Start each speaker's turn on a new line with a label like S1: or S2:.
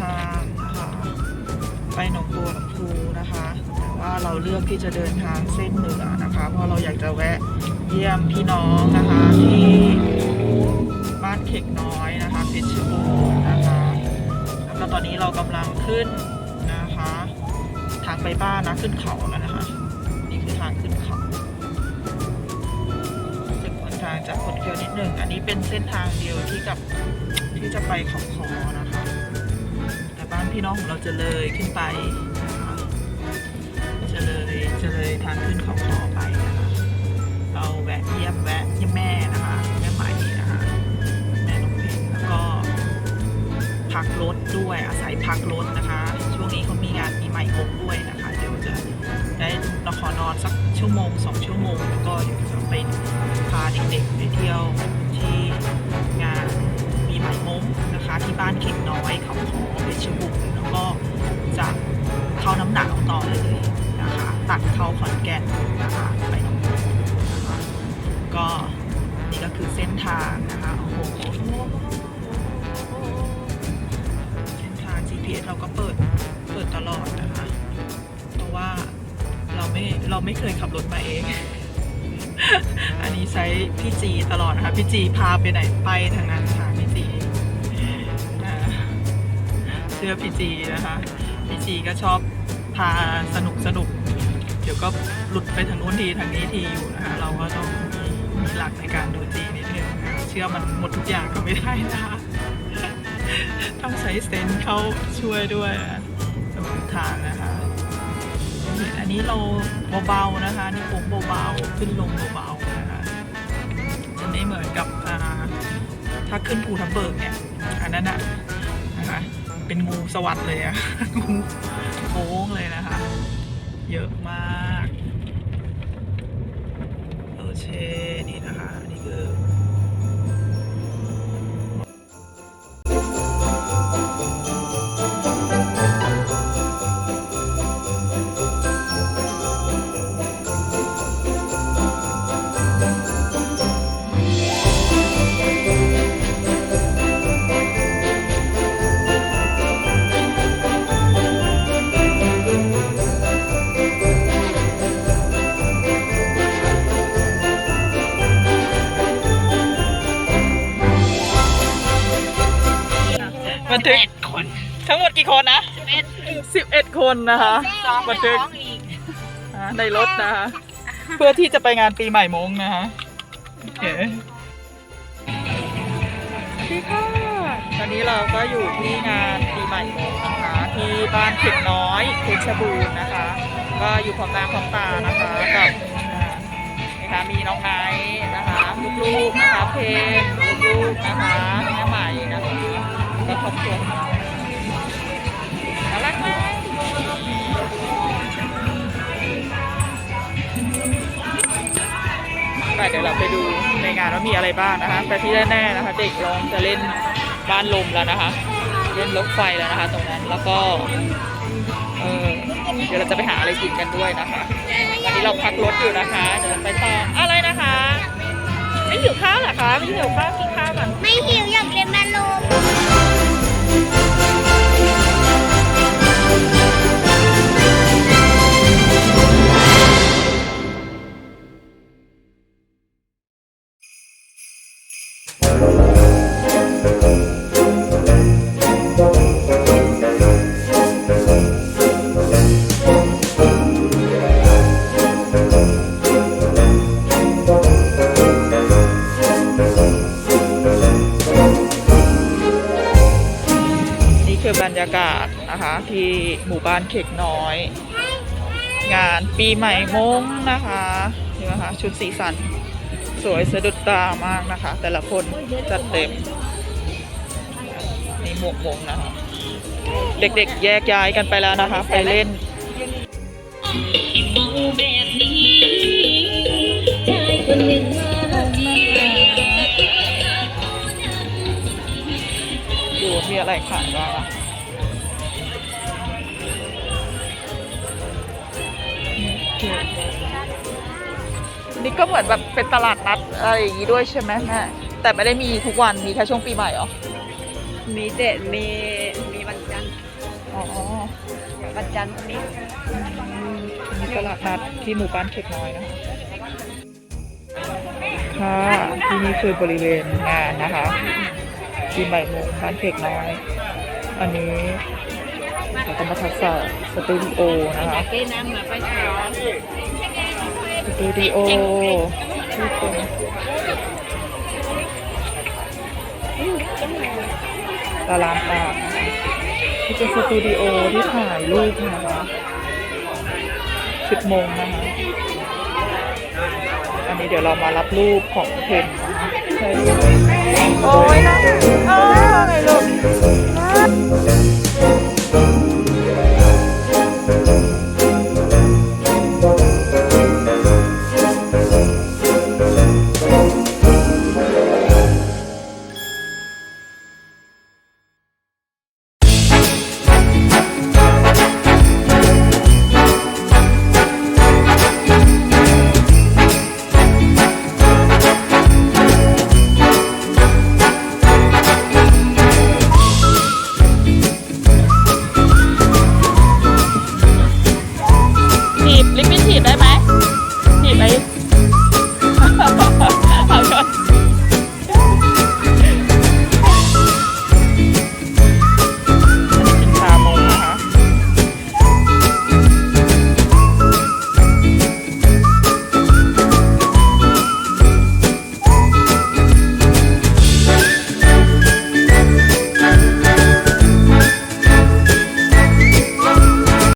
S1: ทางนะคะไปหนองบัวลำพูนะคะแต่ว่าเราเลือกที่จะเดินทางเส้นเหนือนะคะ เพราะเราอยากจะแวะเยี่ยมพี่น้องนะคะที่บ้านเข็กน้อยนะคะเพชรบูรณ์นะคะแล้วก็ตอนนี้เรากำลังขึ้นนะคะ ทางไปบ้านนะขึ้นเขาแล้วนะคะ นี่คือทางขึ้นเขา กค่อนข้างจะคดเคียวนิดหนึ่งอันนี้เป็นเส้นทางเดียวที่กับที่จะไปเขาคอนะคะ แต่บ้านพี่น้องของเราจะเลยขึ้นไปนะคะจะเลยจะเลยทางขึ้นเขาคอไปนะคะ เราแวะเยี่ยมแวะเยี่ยมแม่นะคะแม่ใหม่นะคะ แม่น้องเพลงแล้วก็พักรถด้วยอาศัยพักรถนะคะ ช่วงนี้เขามีงานปีใหม่มงด้วยนะคะ เดี๋ยวจะได้เราขอนอนสักชั่วโมงสองชั่วโมง ไปพาเด็กๆไปเที่ยวที่งานปีใหม่มงนะคะ ที่บ้านเข็มน้อยเขาขอเพชรบุรีแล้วก็จะเข้าน้ำหนาวต่อเลยนะคะ ตัดเข้าขอนแก่นนะคะไปหนองบัวนะคะก็นี่ก็คือเส้นทางนะคะโอ้โหเส้นทาง GPS เราก็เปิดเปิดตลอดนะคะ เพราะว่าเราไม่เราไม่เคยขับรถมาเอง อันนี้ใช้พี่จีตลอดนะคะพี่จีพาไปไหนไปทางนั้นค่ะพี่จีอ่าเชื่อพี่จีนะคะพี่จีก็ชอบพาสนุกสนุก เดี๋ยวก็หลุดไปทางนู้นทีทางนี้ทีอยู่นะคะเราก็ต้องมีมีหลักในการดูจีนิดนึงนะคะเชื่อมันหมดทุกอย่างก็ไม่ได้นะคะต้องใช้เซนเข้าช่วยด้วยสำหรับทางนะคะ นี่อันนี้เราเบาๆนะคะนี่โค้งเบาๆขึ้นลงเบาๆนะคะจะไม่เหมือนกับถ้าขึ้นภูทับเบิกเนี่ยอันนั้นอะนะคะเป็นงูสวัสด์เลยอะงูโค้งเลยนะคะ เยอะมาก โอเค นี่นะคะ นี่คือ ทึกคนทั้งหมดกี่คนนะสิบเอ็ดคนนะคะบันทึกอ่าในรถนะคะ เพื่อที่จะไปงานปีใหม่มงนะคะโอเคสวัสดีค่ะตอนนี้เราก็อยู่ที่งานปีใหม่มงนะคะที่บ้านเข็กน้อยเพชรบูรณ์นะคะ ก็อยู่พร้อมหน้าพร้อมตานะคะกับอ่านะคะมีน้องไนท์นะคะลูกๆนะคะเพลงลูกๆนะคะแม่ใหม่นะคะแล้ว ก็ครอบครัวราน่ารักไหมไปเดี๋ยวเราไปดูในงานว่ามีอะไรบ้างนะคะ แต่ที่แน่ๆนะคะ เด็กร้องจะเล่นบ้านลมแล้วนะคะ เล่นรถไฟแล้วนะคะ ตรงนั้นแล้วก็เออเดี๋ยวเราจะไปหาอะไรกินกันด้วยนะคะตอนนี้เราพักรถอยู่นะคะ เดี๋ยวเราไปต่ออะไรนะคะ ไม่หิวข้าวเหรอคะ ไม่หิวข้าวกินข้าวก่อน
S2: ไม่หิวอยากกินมันลมา
S1: กาศนะคะ ที่หมู่บ้านเข็กน้อย งานปีใหม่มงนะคะนี่นะคะชุดสีสันสวยสะดุดตามากนะคะ แต่ละคนจัดเต็มนี่หมวกมงนะคะ เด็กๆแยกย้ายกันไปแล้วนะคะ ไปเล่นดูว่ามีอะไรขายบ้าง นี่ก็เหมือนแบบเป็นตลาดนัดอะไรอย่างนี้ด้วยใช่ไหมแม่แต่ไม่ได้มีทุกวันมีแค่ช่วงปีใหม่เหรอ
S3: มีเจ็ดมีมีวันจันทร์
S1: อ๋อ
S3: วันจันทร์นี้
S1: มีตลาดนัดที่หมู่บ้านเข็กน้อยนะคะค่ะที่นี่คือบริเวณงานนะคะที่ใบายโมงบ้านเข็กน้อย อันนี้ มาทักษะสตูดิโอนะคะสตูดิโอที่เป็นตารางปากที่เป็นสตูดิโอที่ถ่ายรูปนะคะสิบโมงนะคะอันนี้เดี๋ยวเรามารับรูปของเพนนะคะโอ้ยนะโอ้ยลูก